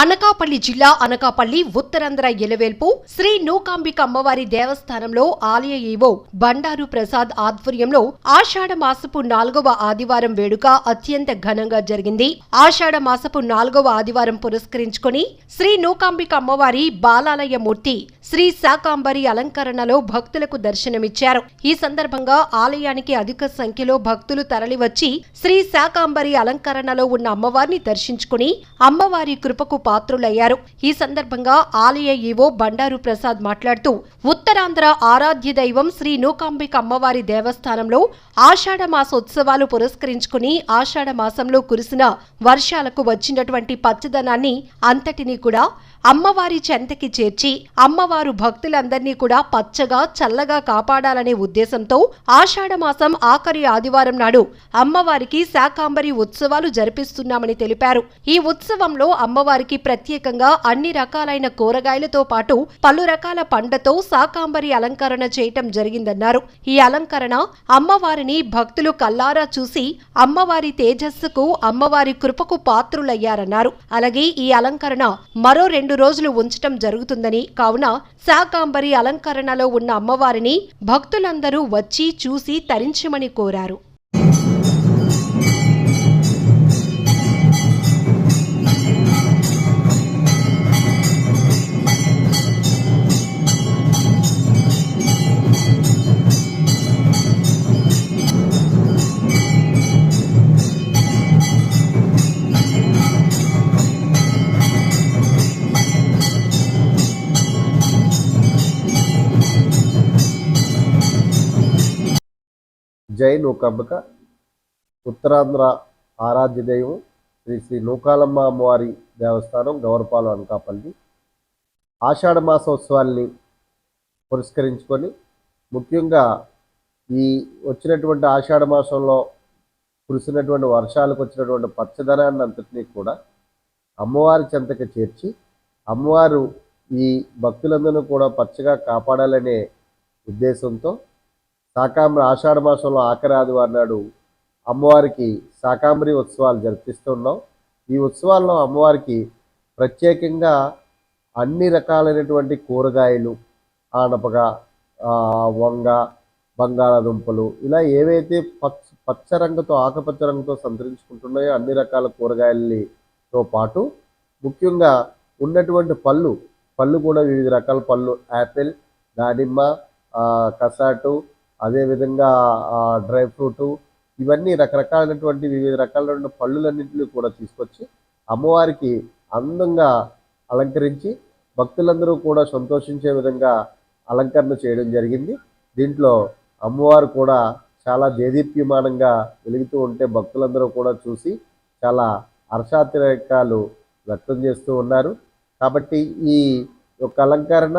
అనకాపల్లి జిల్లా అనకాపల్లి ఉత్తరాంధ్ర ఎలవేల్పు శ్రీ నూకాంబిక అమ్మవారి దేవస్థానంలో ఆలయ ఈవో బండారు ప్రసాద్ ఆధ్వర్యంలో ఆషాఢ మాసపు నాలుగవ ఆదివారం వేడుక అత్యంత ఘనంగా జరిగింది. ఆషాఢ మాసపు నాలుగవ ఆదివారం పురస్కరించుకుని శ్రీ నూకాంబిక అమ్మవారి బాలాలయ మూర్తి శ్రీ శాకాంబరి అలంకరణలో భక్తులకు దర్శనమిచ్చారు. ఈ సందర్భంగా ఆలయానికి అధిక సంఖ్యలో భక్తులు తరలివచ్చి శ్రీ శాకాంబరి అలంకరణలో ఉన్న అమ్మవారిని దర్శించుకుని అమ్మవారి కృపకు పాత్రులయ్యారు. ఈ సందర్భంగా ఆలయ ఈవో బండారు ప్రసాద్ మాట్లాడుతూ ఉత్తరాంధ్ర ఆరాధ్య దైవం శ్రీ నూకాంబిక అమ్మవారి దేవస్థానంలో ఆషాఢ మాసోత్సవాలు పురస్కరించుకుని ఆషాఢ మాసంలో కురిసిన వర్షాలకు వచ్చినటువంటి పచ్చదనాన్ని అంతటినీ కూడా అమ్మవారి చెంతకి చేర్చి అమ్మవారు భక్తులందరినీ కూడా పచ్చగా చల్లగా కాపాడాలనే ఉద్దేశంతో ఆషాఢమాసం ఆఖరి ఆదివారం నాడు అమ్మవారికి శాకాంబరి ఉత్సవాలు జరిపిస్తున్నామని తెలిపారు. ఈ ఉత్సవంలో అమ్మవారికి ప్రత్యేకంగా అన్ని రకాలైన కూరగాయలతో పాటు పలు రకాల పండ్లతో శాకాంబరి అలంకరణ చేయటం జరిగిందన్నారు. ఈ అలంకరణ అమ్మవారిని భక్తులు కల్లారా చూసి అమ్మవారి తేజస్సుకు అమ్మవారి కృపకు పాత్రులయ్యారన్నారు. అలాగే ఈ అలంకరణ మరో రెండు రోజులు ఉంచటం జరుగుతుందని కావున శాకాంబరి అలంకరణలో ఉన్న అమ్మవారిని భక్తులందరూ వచ్చి చూసి తరించమని కోరారు. జై నూకంబిక ఉత్తరాంధ్ర ఆరాధ్య దైవం శ్రీ శ్రీ నూకాలమ్మ అమ్మవారి దేవస్థానం గౌరపాలెం అనకాపల్లి. ఆషాఢ మాసోత్సవాల్ని పురస్కరించుకొని ముఖ్యంగా ఈ వచ్చినటువంటి ఆషాఢ మాసంలో కురిసినటువంటి వర్షాలకు వచ్చినటువంటి పచ్చదనాన్ని అంతటినీ కూడా అమ్మవారి చెంతకి చేర్చి అమ్మవారు ఈ భక్తులందరినీ కూడా పచ్చగా కాపాడాలనే ఉద్దేశంతో శాకాంబరి ఆషాఢ మాసంలో ఆఖరి ఆదివారం నాడు అమ్మవారికి శాకాంబరి ఉత్సవాలు జరిపిస్తున్నాం ఈ ఉత్సవాల్లో అమ్మవారికి ప్రత్యేకంగా అన్ని రకాలైనటువంటి కూరగాయలు ఆనపగా వంగ బంగాళాదుంపలు ఇలా ఏవైతే పచ్చ పచ్చ రంగుతో ఆకుపచ్చ రంగుతో సంతరించుకుంటున్నాయో అన్ని రకాల కూరగాయలతో పాటు ముఖ్యంగా ఉన్నటువంటి పళ్ళు పళ్ళు కూడా వివిధ రకాల పళ్ళు యాపిల్ దానిమ్మ కసాటు అదేవిధంగా డ్రై ఫ్రూటు ఇవన్నీ రకరకాలైనటువంటి వివిధ రకాలైన పళ్ళులన్నింటినీ కూడా తీసుకొచ్చి అమ్మవారికి అందంగా అలంకరించి భక్తులందరూ కూడా సంతోషించే విధంగా అలంకరణ చేయడం జరిగింది. దీంట్లో అమ్మవారు కూడా చాలా దేదీప్యమానంగా వెలుగుతూ ఉంటే భక్తులందరూ కూడా చూసి చాలా హర్షాతిరేకాలు వ్యక్తం చేస్తూ ఉన్నారు. కాబట్టి ఈ యొక్క అలంకరణ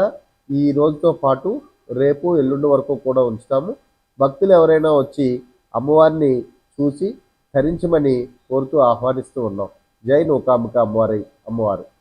ఈ రోజుతో పాటు రేపు ఎల్లుండి వరకు కూడా ఉంచుతాము. భక్తులు ఎవరైనా వచ్చి అమ్మవారిని చూసి ధరించమని కోరుతూ ఆహ్వానిస్తూ ఉన్నాం. జై నూకాంబిక అమ్మవారి అమ్మవారు.